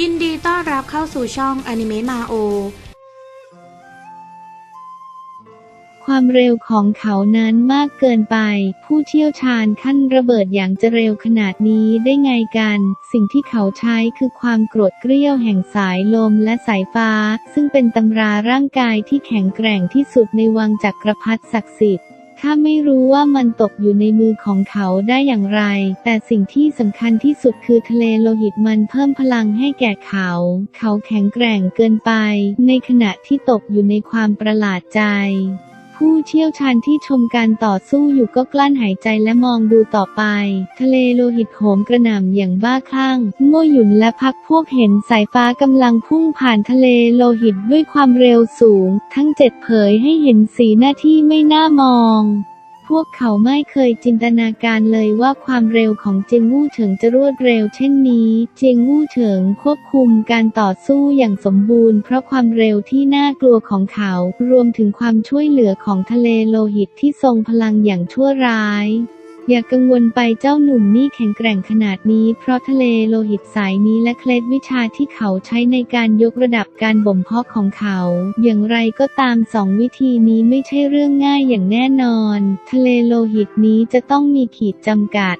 ยินดีต้อนรับเข้าสู่ช่องอนิเมะมาโอ ความเร็วของเขานั้นมากเกินไป ผู้เชี่ยวชาญขั้นระเบิดอย่างจะเร็วขนาดนี้ได้ไงกัน สิ่งที่เขาใช้คือความโกรธเกรี้ยวแห่งสายลมและสายฟ้า ซึ่งเป็นตำราร่างกายที่แข็งแกร่งที่สุดในวังจักรพรรดิศักดิ์สิทธิ์ ถ้าไม่รู้ว่ามันตกอยู่ในมือของเขาได้อย่างไร แต่สิ่งที่สำคัญที่สุดคือทะเลโลหิตมันเพิ่มพลังให้แก่เขา เขาแข็งแกร่งเกินไป ในขณะที่ตกอยู่ในความประหลาดใจ ผู้เชี่ยวชาญที่ชมการต่อสู้อยู่ก็กลั้นหายใจและมองดูต่อไป ทะเลโลหิตโหมกระหน่ำอย่างบ้าคลั่งโมหยุนและพักพวกเห็นสายฟ้ากำลังพุ่งผ่านทะเลโลหิตด้วยความเร็วสูง ทั้งเจ็ดเผยให้เห็นสีหน้าที่ไม่น่ามอง วกเขาไม่เคยจินตนาการเลยว่าความเร็วของเจียงวู่เฉิงจะรวดเร็วเช่นนี้ เจียงวู่เฉิงควบคุมการต่อสู้อย่างสมบูรณ์เพราะความเร็วที่น่ากลัวของเขา รวมถึงความช่วยเหลือของทะเลโลหิตที่ทรงพลังอย่างชั่วร้าย อย่ากังวลไปเจ้าหนุ่มนี่แข็งแกร่งขนาดนี้ เพราะทะเลโลหิตสายนี้และเคล็ดวิชาที่เขาใช้ในการยกระดับการบ่มเพาะของเขา อย่างไรก็ตามสองวิธีนี้ไม่ใช่เรื่องง่ายอย่างแน่นอน ทะเลโลหิตนี้จะต้องมีขีดจำกัด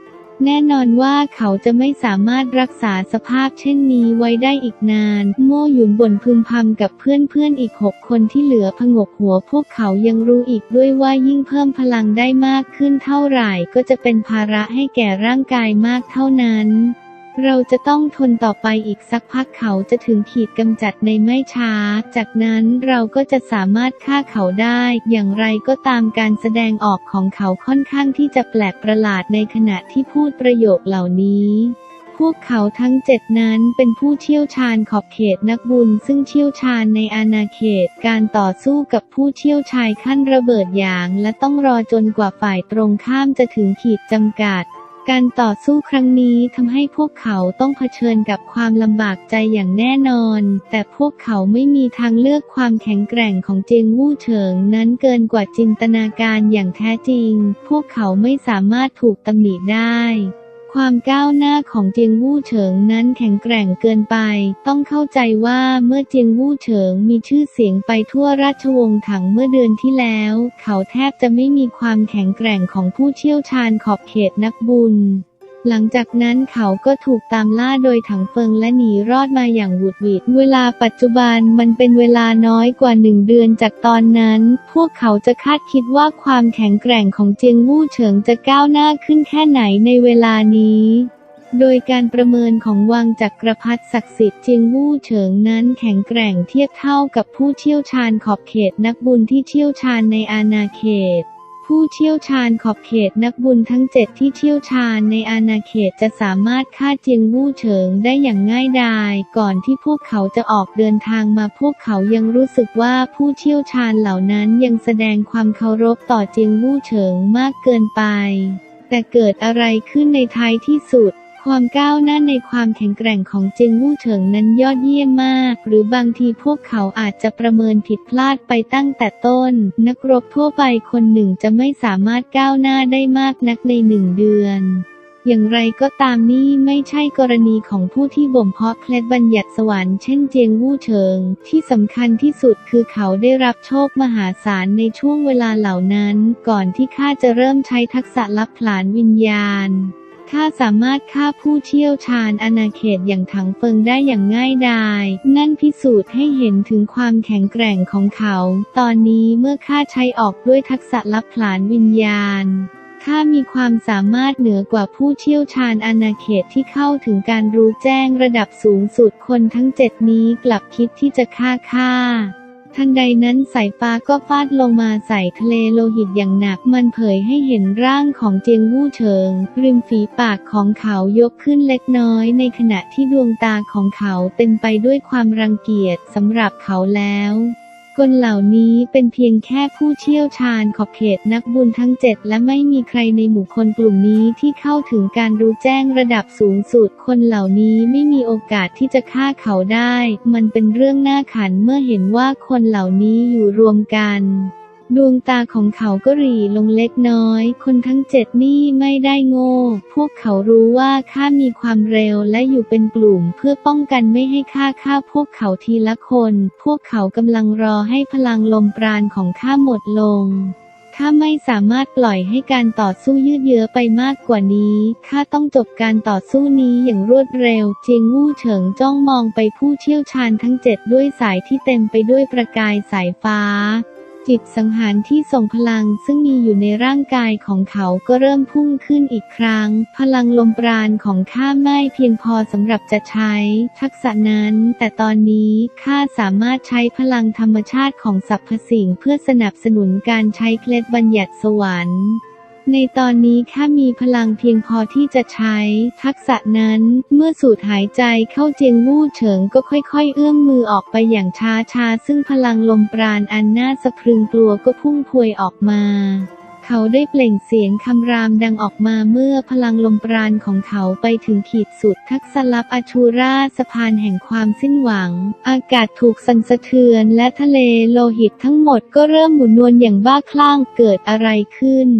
แน่นอนว่าเขาจะไม่สามารถรักษาสภาพเช่นนี้ไว้ได้อีกนาน โม่หยุนบ่นพึมพำกับเพื่อนๆอีกหกคนที่เหลือผงกหัวพวกเขายังรู้อีกด้วยว่ายิ่งเพิ่มพลังได้มากขึ้นเท่าไหร่ก็จะเป็นภาระให้แก่ร่างกายมากเท่านั้น เราจะต้องทนต่อไปอีกสักพักเขาจะถึงขีดกำจัดในไม่ช้า จากนั้นเราก็จะสามารถฆ่าเขาได้ อย่างไรก็ตามการแสดงออกของเขาค่อนข้างที่จะแปลกประหลาดในขณะที่พูดประโยคเหล่านี้พวกเขาทั้งเจ็ดนั้นเป็นผู้เชี่ยวชาญขอบเขตนักบุญ ซึ่งเชี่ยวชาญในอาณาเขตการต่อสู้กับผู้เชี่ยวชาญขั้นระเบิดอย่าง และต้องรอจนกว่าฝ่ายตรงข้ามจะถึงขีดจำกัด การต่อสู้ครั้งนี้ทำให้พวกเขาต้องเผชิญกับความลำบากใจอย่างแน่นอน แต่พวกเขาไม่มีทางเลือกความแข็งแกร่งของเจียงวู่เฉิงนั้นเกินกว่าจินตนาการอย่างแท้จริง พวกเขาไม่สามารถถูกตำหนิได้ ความก้าวหน้าของเจียงวู่เฉิงนั้นแข็งแกร่งเกินไป ต้องเข้าใจว่าเมื่อเจียงวู่เฉิงมีชื่อเสียงไปทั่วราชวงศ์ถังเมื่อเดือนที่แล้ว เขาแทบจะไม่มีความแข็งแกร่งของผู้เชี่ยวชาญขอบเขตนักบุญ หลังจากนั้นเขาก็ถูกตามล่าโดยถังเฟิงและหนีรอดมาอย่างหวุดหวิด เวลาปัจจุบันมันเป็นเวลาน้อยกว่าหนึ่งเดือนจากตอนนั้น พวกเขาจะคาดคิดว่าความแข็งแกร่งของเจียงวู่เฉิงจะก้าวหน้าขึ้นแค่ไหนในเวลานี้โดยการประเมินของวังจักรพรรดิศักดิ์สิทธิ์เจียงวู่เฉิงนั้นแข็งแกร่งเทียบเท่ากับผู้เชี่ยวชาญขอบเขตนักบุญที่เชี่ยวชาญในอาณาเขต ผู้เชี่ยวชาญขอบเขตนักบุญทั้งเจ็ดที่เชี่ยวชาญในอาณาเขตจะสามารถฆ่าเจียงวู่เฉิงได้อย่างง่ายดาย ก่อนที่พวกเขาจะออกเดินทางมาพวกเขายังรู้สึกว่าผู้เชี่ยวชาญเหล่านั้นยังแสดงความเคารพต่อเจียงวู่เฉิงมากเกินไป แต่เกิดอะไรขึ้นในท้ายที่สุด ความก้าวหน้าในความแข็งแกร่งของเจงวู่เฉิงนั้นยอดเยี่ยมมาก หรือบางทีพวกเขาอาจจะประเมินผิดพลาดไปตั้งแต่ต้น นักรบทั่วไปคนหนึ่งจะไม่สามารถก้าวหน้าได้มากนักในหนึ่งเดือนอย่างไรก็ตามนี่ไม่ใช่กรณีของผู้ที่บ่มเพาะเคล็ดบัญญัติสวรรค์เช่นเจียงวู่เฉิง ที่สำคัญที่สุดคือเขาได้รับโชคมหาศาลในช่วงเวลาเหล่านั้น ก่อนที่ข้าจะเริ่มใช้ทักษะลับผลาญวิญญาณ ข้าสามารถฆ่าผู้เชี่ยวชาญอาณาเขตอย่างถังเฟิงได้อย่างง่ายดาย นั่นพิสูจน์ให้เห็นถึงความแข็งแกร่งของเขา ตอนนี้เมื่อข้าใช้ออกด้วยทักษะลับผลาญวิญญาณข้ามีความสามารถเหนือกว่าผู้เชี่ยวชาญอาณาเขตที่เข้าถึงการรู้แจ้งระดับสูงสุดคนทั้งเจ็ดนี้กลับคิดที่จะฆ่าข้า ทันใดนั้นสายฟ้าก็ฟาดลงมาใส่ทะเลโลหิตอย่างหนักมันเผยให้เห็นร่างของเจียงวู่เฉิง ริมฝีปากของเขายกขึ้นเล็กน้อยในขณะที่ดวงตาของเขาเต็มไปด้วยความรังเกียจสำหรับเขาแล้ว คนเหล่านี้เป็นเพียงแค่ผู้เชี่ยวชาญขอบเขตนักบุญทั้งเจ็ดและไม่มีใครในหมู่คนกลุ่มนี้ที่เข้าถึงการรู้แจ้งระดับสูงสุด คนเหล่านี้ไม่มีโอกาสที่จะฆ่าเขาได้ มันเป็นเรื่องน่าขันเมื่อเห็นว่าคนเหล่านี้อยู่รวมกัน ดวงตาของเขาก็หรี่ลงเล็กน้อย คนทั้งเจ็ดนี่ไม่ได้โง่ พวกเขารู้ว่าข้ามีความเร็วและอยู่เป็นกลุ่มเพื่อป้องกันไม่ให้ข้าฆ่าพวกเขาทีละคน พวกเขากำลังรอให้พลังลมปราณของข้าหมดลงข้าไม่สามารถปล่อยให้การต่อสู้ยืดเยื้อไปมากกว่านี้ ข้าต้องจบการต่อสู้นี้อย่างรวดเร็วเจียงวู่เฉิงจ้องมองไปผู้เชี่ยวชาญทั้งเจ็ดด้วยสายที่เต็มไปด้วยประกายสายฟ้า จิตสังหารที่ส่งพลังซึ่งมีอยู่ในร่างกายของเขาก็เริ่มพุ่งขึ้นอีกครั้ง พลังลมปราณของข้าไม่เพียงพอสำหรับจะใช้ ทักษะนั้น แต่ตอนนี้ข้าสามารถใช้พลังธรรมชาติของสรรพสิ่งเพื่อสนับสนุนการใช้เคล็ดบัญญัติสวรรค์ ในตอนนี้ข้ามีพลังเพียงพอที่จะใช้ ทักษะนั้น เมื่อสูดหายใจเข้าเจียงวู่เฉิงก็ค่อยๆ เอื้อมมือออกไปอย่างช้าๆ ซึ่งพลังลมปราณอันน่าสะพรึงกลัวก็พุ่งพวยออกมาเขาได้เปล่งเสียงคำรามดังออกมาเมื่อพลังลมปราณของเขาไปถึงขีดสุดทักษลับอชูราสะพานแห่งความสิ้นหวัง อากาศถูกสั่นสะเทือนและทะเลโลหิตทั้งหมดก็เริ่มหมุนวนอย่างบ้าคลั่งเกิดอะไรขึ้น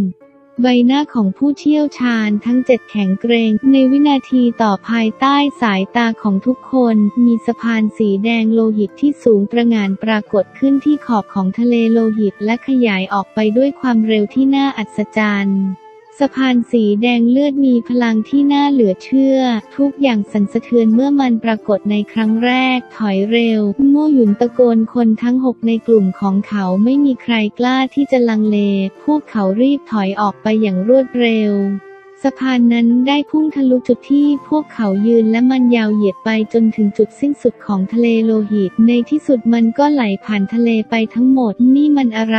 ใบหน้าของผู้เชี่ยวชาญทั้งเจ็ดแข็งเกรง ในวินาทีต่อภายใต้สายตาของทุกคน มีสะพานสีแดงโลหิตที่สูงประหงานปรากฏขึ้นที่ขอบของทะเลโลหิตและขยายออกไปด้วยความเร็วที่น่าอัศจรรย์ สะพานสีแดงเลือดมีพลังที่น่าเหลือเชื่อ ทุกอย่างสั่นสะเทือนเมื่อมันปรากฏในครั้งแรก ถอยเร็วโม่หยุนตะโกนคนทั้งหกในกลุ่มของเขาไม่มีใครกล้าที่จะลังเล พวกเขารีบถอยออกไปอย่างรวดเร็ว สะพานนั้นได้พุ่งทะลุจุดที่พวกเขายืนและมันยาวเหยียดไปจนถึงจุดสิ้นสุดของทะเลโลหิต ในที่สุดมันก็ไหลผ่านทะเลไปทั้งหมด นี่มันอะไร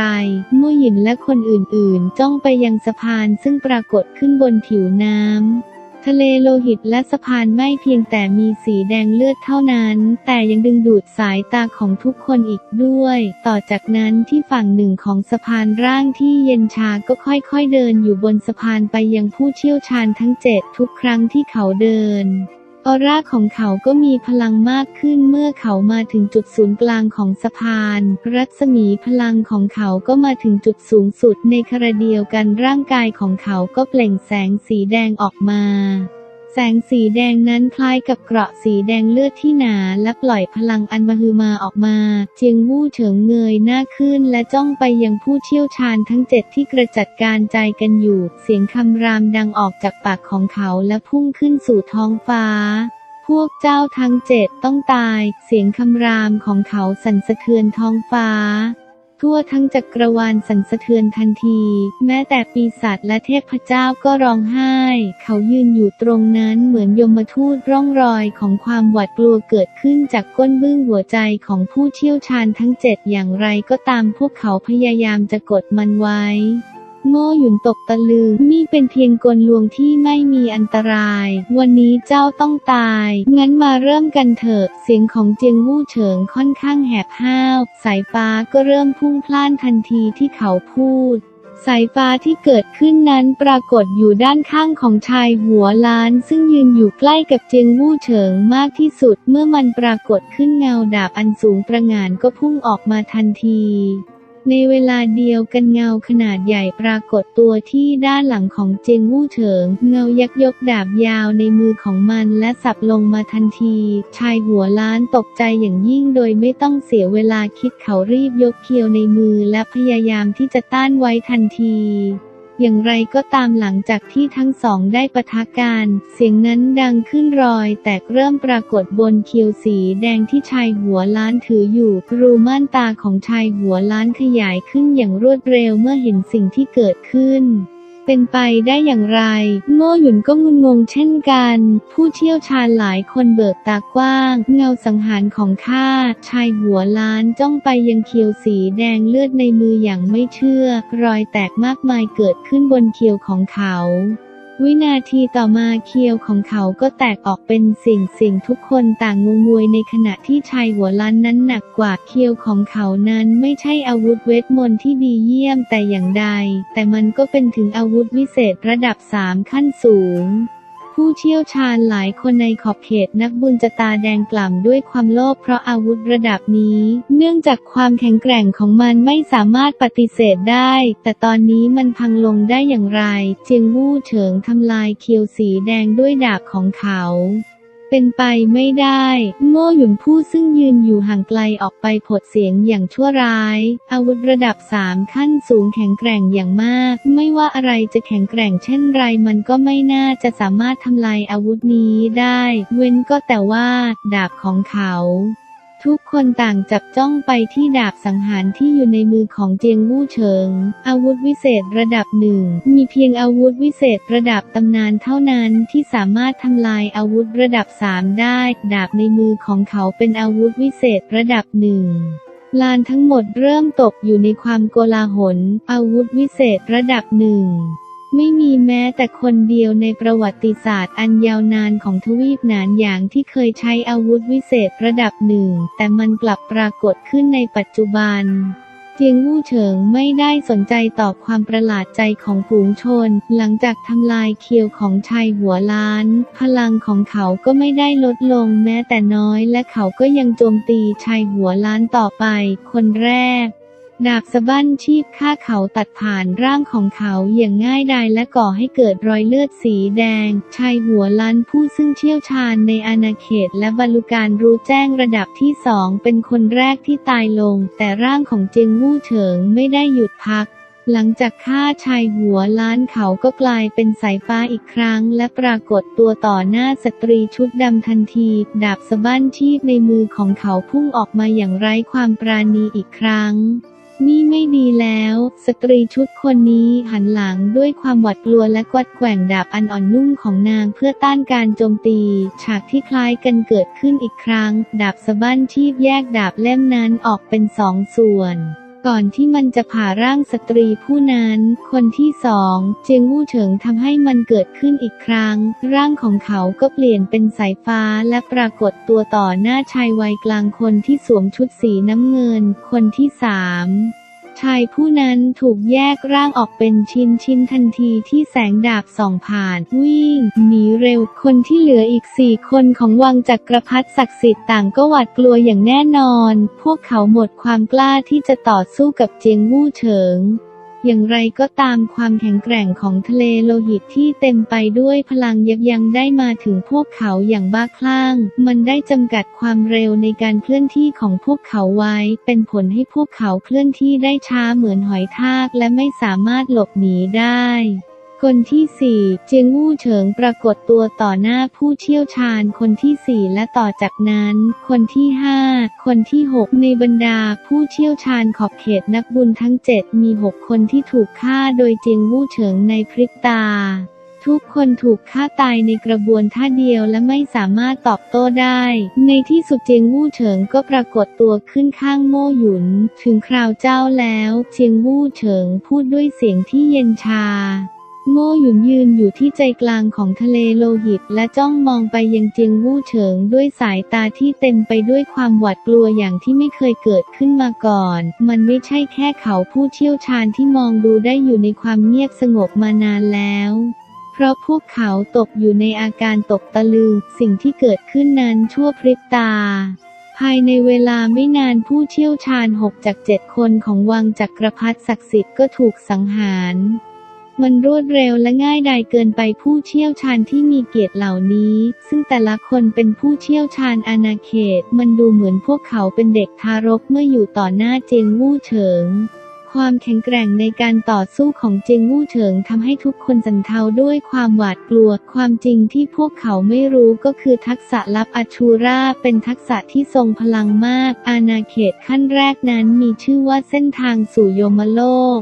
มู่หยินและคนอื่นๆ จ้องไปยังสะพานซึ่งปรากฏขึ้นบนผิวน้ำ ทะเลโลหิตและสะพานไม่เพียงแต่มีสีแดงเลือดเท่านั้น แต่ยังดึงดูดสายตาของทุกคนอีกด้วย ต่อจากนั้นที่ฝั่งหนึ่งของสะพานร่างที่เย็นชาก็ค่อยๆเดินอยู่บนสะพานไปยังผู้เชี่ยวชาญทั้งเจ็ดทุกครั้งที่เขาเดิน ออร่าของเขาก็มีพลังมากขึ้นเมื่อเขามาถึงจุดศูนย์กลางของสะพาน รัศมีพลังของเขาก็มาถึงจุดสูงสุดในคราเดียวกันร่างกายของเขาก็เปล่งแสงสีแดงออกมา แสงสีแดงนั้นคล้ายกับเกราะสีแดงเลือดที่หนาและปล่อยพลังอันมหึมาออกมา เจียงวู่เฉิงเงยหน้าขึ้นและจ้องไปยังผู้เชี่ยวชาญทั้งเจ็ดที่กระจัดการใจกันอยู่ เสียงคำรามดังออกจากปากของเขาและพุ่งขึ้นสู่ท้องฟ้าพวกเจ้าทั้งเจ็ดต้องตาย เสียงคำรามของเขาสั่นสะเทือนท้องฟ้า ทั่วทั้งจักรวาลสั่นสะเทือนทันที แม้แต่ปีศาจและเทพเจ้าก็ร้องไห้ เขายืนอยู่ตรงนั้นเหมือนยมทูตร่องรอยของความหวาดกลัวเกิดขึ้นจากก้นบึ้งหัวใจของผู้เชี่ยวชาญทั้งเจ็ดอย่างไรก็ตามพวกเขาพยายามจะกดมันไว้ โง่หยุนตกตะลึงนี่เป็นเพียงกลลวงที่ไม่มีอันตราย วันนี้เจ้าต้องตาย งั้นมาเริ่มกันเถอะ เสียงของเจียงวู่เฉิงค่อนข้างแหบห้าว สายฟ้าก็เริ่มพุ่งพล่านทันทีที่เขาพูดสายฟ้าที่เกิดขึ้นนั้นปรากฏอยู่ด้านข้างของชายหัวล้าน ซึ่งยืนอยู่ใกล้กับเจียงวู่เฉิงมากที่สุด เมื่อมันปรากฏขึ้นเงาดาบอันสูงประหงานก็พุ่งออกมาทันที ในเวลาเดียวกันเงาขนาดใหญ่ปรากฏตัวที่ด้านหลังของเจงวู่เฉิง เงายักยกดาบยาวในมือของมันและสับลงมาทันที ชายหัวล้านตกใจอย่างยิ่งโดยไม่ต้องเสียเวลาคิดเขารีบยกเคียวในมือและพยายามที่จะต้านไว้ทันที อย่างไรก็ตามหลังจากที่ทั้งสองได้ปะทะกัน เสียงนั้นดังขึ้นรอย แตกเริ่มปรากฏบนเคียวสีแดงที่ชายหัวล้านถืออยู่ รูม่านตาของชายหัวล้านขยายขึ้นอย่างรวดเร็วเมื่อเห็นสิ่งที่เกิดขึ้น เป็นไปได้อย่างไร โง่หยุนก็งุนงงเช่นกัน ผู้เชี่ยวชาญหลายคนเบิกตากว้าง เงาสังหารของข้า ชายหัวล้านจ้องไปยังเคียวสีแดงเลือดในมืออย่างไม่เชื่อ รอยแตกมากมายเกิดขึ้นบนเคียวของเขา วินาทีต่อมาเคียวของเขาก็แตกออกเป็นสิ่งสิ่งทุกคนต่างงงวยในขณะที่ชายหัวล้านนั้นหนักกว่าเคียวของเขานั้นไม่ใช่อาวุธเวทมนต์ที่ดีเยี่ยมแต่อย่างใด แต่มันก็เป็นถึงอาวุธวิเศษระดับสามขั้นสูง ผู้เชี่ยวชาญหลายคนในขอบเขตนักบุญจะตาแดงกล่ำด้วยความโลภเพราะอาวุธระดับนี้ เนื่องจากความแข็งแกร่งของมันไม่สามารถปฏิเสธได้ แต่ตอนนี้มันพังลงได้อย่างไร เจียงวู่เฉิงทำลายเคียวสีแดงด้วยดาบของเขา เป็นไปไม่ได้ โง่หยุนผู้ซึ่งยืนอยู่ห่างไกลออกไปผดเสียงอย่างชั่วร้าย อาวุธระดับสามขั้นสูงแข็งแกร่งอย่างมาก ไม่ว่าอะไรจะแข็งแกร่งเช่นไรมันก็ไม่น่าจะสามารถทำลายอาวุธนี้ได้ เว้นก็แต่ว่า ดาบของเขา ทุกคนต่างจับจ้องไปที่ดาบสังหารที่อยู่ในมือของเจียงวู่เฉิง อาวุธวิเศษระดับหนึ่ง มีเพียงอาวุธวิเศษระดับตำนานเท่านั้นที่สามารถทำลายอาวุธระดับสามได้ ดาบในมือของเขาเป็นอาวุธวิเศษระดับหนึ่งลานทั้งหมดเริ่มตกอยู่ในความโกลาหล อาวุธวิเศษระดับหนึ่ง ไม่มีแม้แต่คนเดียวในประวัติศาสตร์อันยาวนานของทวีปหนานอย่างที่เคยใช้อาวุธวิเศษระดับหนึ่ง แต่มันกลับปรากฏขึ้นในปัจจุบันเจียงวู่เฉิงไม่ได้สนใจต่อความประหลาดใจของฝูงชน หลังจากทำลายเคียวของชายหัวล้าน พลังของเขาก็ไม่ได้ลดลงแม้แต่น้อยและเขาก็ยังโจมตีชายหัวล้านต่อไป คนแรก ดาบสะบั้นชีพฆ่าเขาตัดผ่านร่างของเขาอย่างง่ายดายและก่อให้เกิดรอยเลือดสีแดง ชายหัวล้านผู้ซึ่งเชี่ยวชาญในอาณาเขตและบรรลุการรู้แจ้งระดับที่สองเป็นคนแรกที่ตายลง แต่ร่างของเจียงวู่เฉิงไม่ได้หยุดพักหลังจากฆ่าชายหัวล้านเขาก็กลายเป็นสายฟ้าอีกครั้ง และปรากฏตัวต่อหน้าสตรีชุดดำทันที ดาบสะบั้นชีพในมือของเขาพุ่งออกมาอย่างไร้ความปราณีอีกครั้ง นี่ไม่ดีแล้ว สตรีชุดคนนี้หันหลังด้วยความหวาดกลัวและกวัดแกว่งดาบอันอ่อนนุ่มของนางเพื่อต้านการโจมตี ฉากที่คล้ายกันเกิดขึ้นอีกครั้ง ดาบสะบั้นชีพแยกดาบเล่มนั้นออกเป็นสองส่วน ก่อนที่มันจะผ่าร่างสตรีผู้นั้น คนที่สองเจียงวู่เฉิงทำให้มันเกิดขึ้นอีกครั้ง ร่างของเขาก็เปลี่ยนเป็นสายฟ้าและปรากฏตัวต่อหน้าชายวัยกลางคนที่สวมชุดสีน้ำเงิน คนที่สาม ชายผู้นั้นถูกแยกร่างออกเป็นชิ้นชิ้นทันทีที่แสงดาบส่องผ่าน วิ่งหนีเร็วคนที่เหลืออีกสี่คนของวังจักรพรรดิศักดิ์สิทธิ์ต่างก็หวาดกลัวอย่างแน่นอน พวกเขาหมดความกล้าที่จะต่อสู้กับเจียงวู่เฉิง อย่างไรก็ตามความแข็งแกร่งของทะเลโลหิตที่เต็มไปด้วยพลังยับยั้งได้มาถึงพวกเขาอย่างบ้าคลั่ง มันได้จำกัดความเร็วในการเคลื่อนที่ของพวกเขาไว้ เป็นผลให้พวกเขาเคลื่อนที่ได้ช้าเหมือนหอยทากและไม่สามารถหลบหนีได้ คนที่สี่เจียงวู่เฉิงปรากฏตัวต่อหน้าผู้เชี่ยวชาญคนที่สี่และต่อจากนั้น คนที่ห้าคนที่หกในบรรดาผู้เชี่ยวชาญขอบเขตนักบุญทั้งเจ็ดมีหกคนที่ถูกฆ่าโดยเจียงวู่เฉิงในพริบตา ทุกคนถูกฆ่าตายในกระบวนท่าเดียวและไม่สามารถตอบโต้ได้ ในที่สุดเจียงวู่เฉิงก็ปรากฏตัวขึ้นข้างโม่หยุน ถึงคราวเจ้าแล้ว เจียงวู่เฉิงพูดด้วยเสียงที่เย็นชา โง่หยุนยืนอยู่ที่ใจกลางของทะเลโลหิต และจ้องมองไปยังเจียงวู่เฉิงด้วยสายตาที่เต็มไปด้วยความหวาดกลัวอย่างที่ไม่เคยเกิดขึ้นมาก่อน มันไม่ใช่แค่เขาผู้เชี่ยวชาญที่มองดูได้อยู่ในความเงียบสงบมานานแล้วเพราะพวกเขาตกอยู่ในอาการตกตะลึง สิ่งที่เกิดขึ้นนั้นชั่วพริบตา ภายในเวลาไม่นานผู้เชี่ยวชาญหกจากเจ็ดคนของวังจักรพรรดิศักดิ์สิทธิ์ก็ถูกสังหาร มันรวดเร็วและง่ายดายเกินไปผู้เชี่ยวชาญที่มีเกียรติเหล่านี้ ซึ่งแต่ละคนเป็นผู้เชี่ยวชาญอาณาเขต มันดูเหมือนพวกเขาเป็นเด็กทารกเมื่ออยู่ต่อหน้าเจงวู่เฉิง ความแข็งแกร่งในการต่อสู้ของเจงวู่เฉิงทำให้ทุกคนสันเทาด้วยความหวาดกลัว ความจริงที่พวกเขาไม่รู้ก็คือทักษะลับอัชูราเป็นทักษะที่ทรงพลังมาก อาณาเขตขั้นแรกนั้นมีชื่อว่าเส้นทางสู่โยมโลก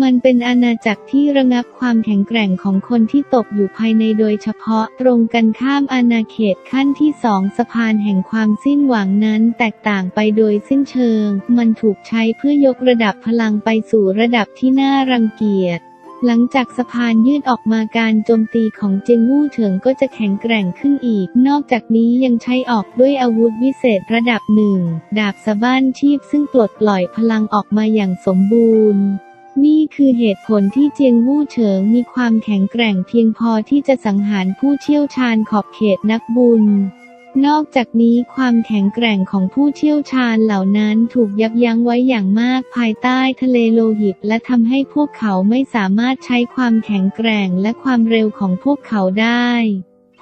มันเป็นอาณาจักรที่ระงับความแข็งแกร่งของคนที่ตกอยู่ภายในโดยเฉพาะตรงกันข้ามอาณาเขตขั้นที่สองสะพานแห่งความสิ้นหวังนั้นแตกต่างไปโดยสิ้นเชิง มันถูกใช้เพื่อยกระดับพลังไปสู่ระดับที่น่ารังเกียจหลังจากสะพานยืดออกมาการโจมตีของเจงวู่เฉิงก็จะแข็งแกร่งขึ้นอีก นอกจากนี้ยังใช้ออกด้วยอาวุธวิเศษระดับหนึ่ง ดาบสะบ้านชีพซึ่งปลดปล่อยพลังออกมาอย่างสมบูรณ์ นี่คือเหตุผลที่เจียงวู่เฉิงมีความแข็งแกร่งเพียงพอที่จะสังหารผู้เชี่ยวชาญขอบเขตนักบุญ นอกจากนี้ความแข็งแกร่งของผู้เชี่ยวชาญเหล่านั้นถูกยับยั้งไว้อย่างมากภายใต้ทะเลโลหิต และทำให้พวกเขาไม่สามารถใช้ความแข็งแกร่งและความเร็วของพวกเขาได้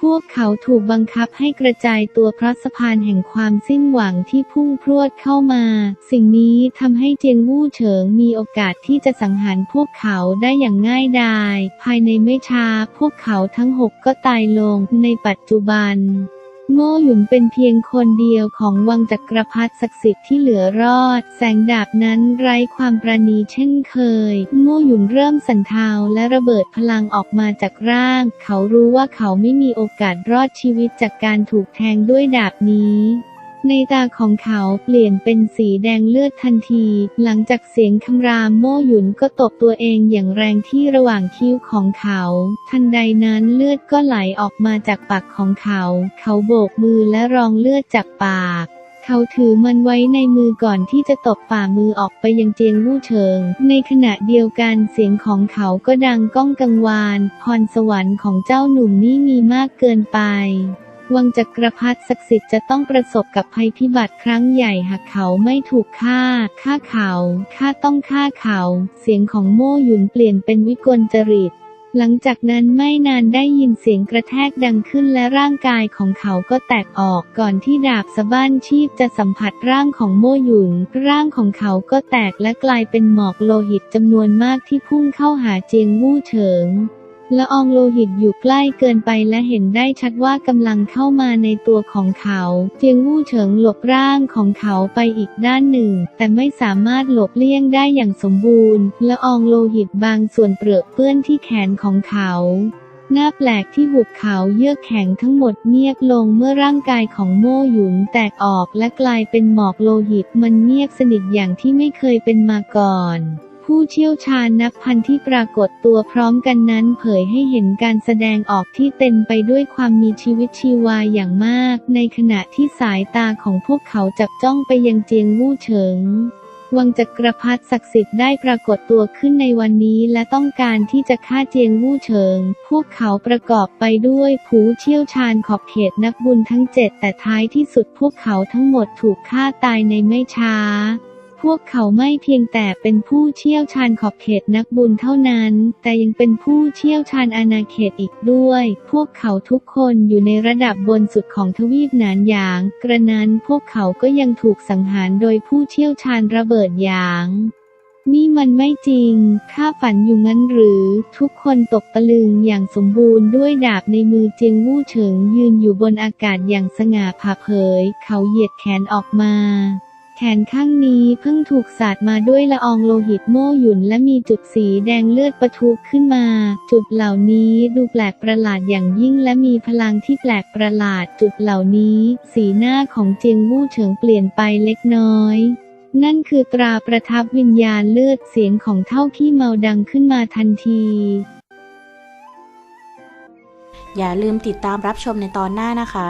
พวกเขาถูกบังคับให้กระจายตัวเพราะสะพานแห่งความสิ้นหวังที่พุ่งพรวดเข้ามา สิ่งนี้ทำให้เจียงวู่เฉิงมีโอกาสที่จะสังหารพวกเขาได้อย่างง่ายดาย ภายในไม่ช้าพวกเขาทั้งหกก็ตายลงในปัจจุบัน โง่หยุนเป็นเพียงคนเดียวของวังจักรพรรดิศักดิ์สิทธิ์ที่เหลือรอด แสงดาบนั้นไร้ความประณีเช่นเคย โง่หยุนเริ่มสั่นเทาและระเบิดพลังออกมาจากร่าง เขารู้ว่าเขาไม่มีโอกาสรอดชีวิตจากการถูกแทงด้วยดาบนี้ ในตาของเขาเปลี่ยนเป็นสีแดงเลือดทันที หลังจากเสียงคำรามโม่หยุนก็ตบตัวเองอย่างแรงที่ระหว่างคิ้วของเขา ทันใดนั้นเลือดก็ไหลออกมาจากปากของเขา เขาโบกมือและรองเลือดจากปากเขาถือมันไว้ในมือก่อนที่จะตบฝ่ามือออกไปยังเจียงวู่เฉิง ในขณะเดียวกันเสียงของเขาก็ดังก้องกังวาน พรสวรรค์ของเจ้าหนุ่มนี่มีมากเกินไป วังจักรพรรดิศักดิ์สิทธิ์จะต้องประสบกับภัยพิบัติครั้งใหญ่หากเขาไม่ถูกฆ่า ฆ่าเขาฆ่าต้องฆ่าเขา เสียงของโม่หยุนเปลี่ยนเป็นวิกลจริต หลังจากนั้นไม่นานได้ยินเสียงกระแทกดังขึ้นและร่างกายของเขาก็แตกออกก่อนที่ดาบสะบ้านชีพจะสัมผัสร่างของโม่หยุน ร่างของเขาก็แตกและกลายเป็นหมอกโลหิตจำนวนมากที่พุ่งเข้าหาเจียงวู่เฉิง ละอองโลหิตอยู่ใกล้เกินไปและเห็นได้ชัดว่ากำลังเข้ามาในตัวของเขาเจียงวู่เฉิงหลบร่างของเขาไปอีกด้านหนึ่ง แต่ไม่สามารถหลบเลี่ยงได้อย่างสมบูรณ์ละอองโลหิตบางส่วนเปรอะเปื้อนที่แขนของเขาหน้าแปลกที่หุบเขาเยือกแข็งทั้งหมดเงียบลงเมื่อร่างกายของโม่หยุนแตกออกและกลายเป็นหมอกโลหิตมันเงียบสนิทอย่างที่ไม่เคยเป็นมาก่อน ผู้เชี่ยวชาญนับพันที่ปรากฏตัวพร้อมกันนั้นเผยให้เห็นการแสดงออกที่เต็มไปด้วยความมีชีวิตชีวาอย่างมาก ในขณะที่สายตาของพวกเขาจับจ้องไปยังเจียงวู่เฉิงวังจักรพรรดิศักดิ์สิทธิ์ได้ปรากฏตัวขึ้นในวันนี้และต้องการที่จะฆ่าเจียงวู่เฉิง พวกเขาประกอบไปด้วยผู้เชี่ยวชาญขอบเขตนักบุญทั้งเจ็ดแต่ท้ายที่สุดพวกเขาทั้งหมดถูกฆ่าตายในไม่ช้า พวกเขาไม่เพียงแต่เป็นผู้เชี่ยวชาญขอบเขตนักบุญเท่านั้น แต่ยังเป็นผู้เชี่ยวชาญอาณาเขตอีกด้วย พวกเขาทุกคนอยู่ในระดับบนสุดของทวีปหนานหยาง กระนั้นพวกเขาก็ยังถูกสังหารโดยผู้เชี่ยวชาญระเบิดหยางนี่มันไม่จริง ข้าฝันอยู่งั้นหรือ ทุกคนตกตะลึงอย่างสมบูรณ์ด้วยดาบในมือเจียงวู่เฉิงยืนอยู่บนอากาศอย่างสง่าผ่าเผย เขาเหยียดแขนออกมา แขนข้างนี้เพิ่งถูกสาดมาด้วยละอองโลหิตโม่หยุนและมีจุดสีแดงเลือดปะทุขึ้นมา จุดเหล่านี้ดูแปลกประหลาดอย่างยิ่งและมีพลังที่แปลกประหลาดจุดเหล่านี้ สีหน้าของเจียงวู่เฉิงเปลี่ยนไปเล็กน้อย นั่นคือตราประทับวิญญาณเลือดเสียงของเท่าขี้เมาดังขึ้นมาทันทีอย่าลืมติดตามรับชมในตอนหน้านะคะ